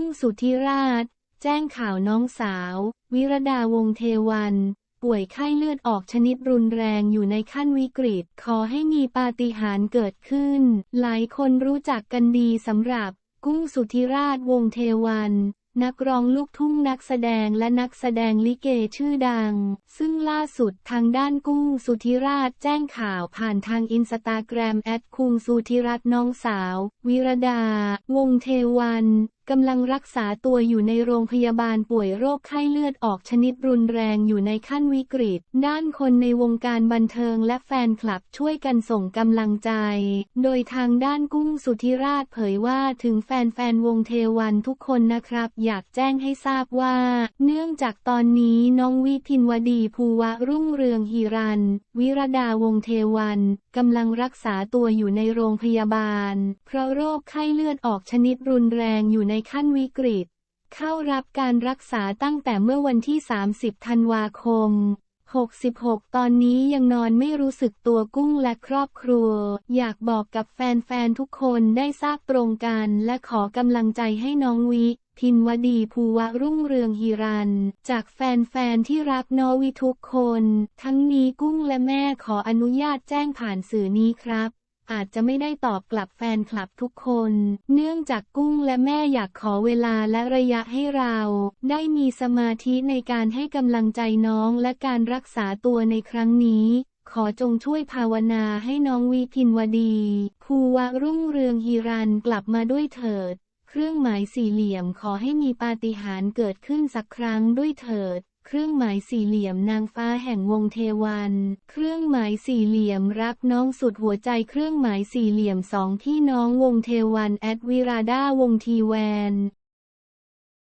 กุ้งสุธิราช แจ้งข่าวน้องสาว วิรดาวงเทวัน ป่วยไข้เลือดออกชนิดรุนแรงอยู่ในขั้นวิกฤต ขอให้มีปาฏิหาริย์เกิดขึ้น หลายคนรู้จักกันดีสำหรับ กุ้งสุธิราชวงเทวันนักร้องลูกทุ่งนักแสดงและนักแสดงลิเกชื่อดัง ซึ่งล่าสุดทางด้านกุ้งสุธิราชแจ้งข่าวผ่านทางอินสตาแกรมแอดคุงสุธิรัตน้องสาว วิรดา วงเทวัน กำลังรักษาตัวอยู่ในโรงพยาบาลป่วยโรคไข้เลือดออกชนิดรุนแรงอยู่ในขั้นวิกฤต ด้านคนในวงการบันเทิงและแฟนคลับช่วยกันส่งกำลังใจ โดยทางด้านกุ้งสุธิราชเผยว่าถึงแฟนๆวงเทวันทุกคนนะครับ อยากแจ้งให้ทราบว่า เนื่องจากตอนนี้น้องวิทินวดีภูวะรุ่งเรืองฮีรัน วิรดาวงเทวันกำลังรักษาตัวอยู่ในโรงพยาบาล เพราะโรคไข้เลือดออกชนิดรุนแรงอยู่ในขั้นวิกฤต เข้ารับการรักษาตั้งแต่เมื่อวันที่ 30 ธันวาคม 66 ตอนนี้ยังนอนไม่รู้สึกตัวกุ้งและครอบครัว อยากบอกกับแฟนๆ ทุกคนได้ทราบตรงกัน และขอกำลังใจให้น้องวิทินวดีภูวะรุ่งเรืองฮีรัน จากแฟนๆ ที่รักน้องวิทุกคน ทั้งนี้กุ้งและแม่ขออนุญาตแจ้งผ่านสื่อนี้ครับ อาจจะไม่ได้ตอบกลับแฟนคลับทุกคน เนื่องจากกุ้งและแม่อยากขอเวลาและระยะให้เรา ได้มีสมาธิในการให้กำลังใจน้องและการรักษาตัวในครั้งนี้ ขอจงช่วยภาวนาให้น้องวีพินวดีภูวะรุ่งเรืองฮีรันกลับมาด้วยเถิด เครื่องหมายสี่เหลี่ยมขอให้มีปาฏิหาริย์เกิดขึ้นสักครั้งด้วยเถิด เครื่องหมายสี่เหลี่ยมนางฟ้าแห่งวงเทวัน เครื่องหมายสี่เหลี่ยมรักน้องสุดหัวใจเครื่องหมายสี่เหลี่ยมสองที่น้องวงเทวันแอดวิราดาวงทีแวน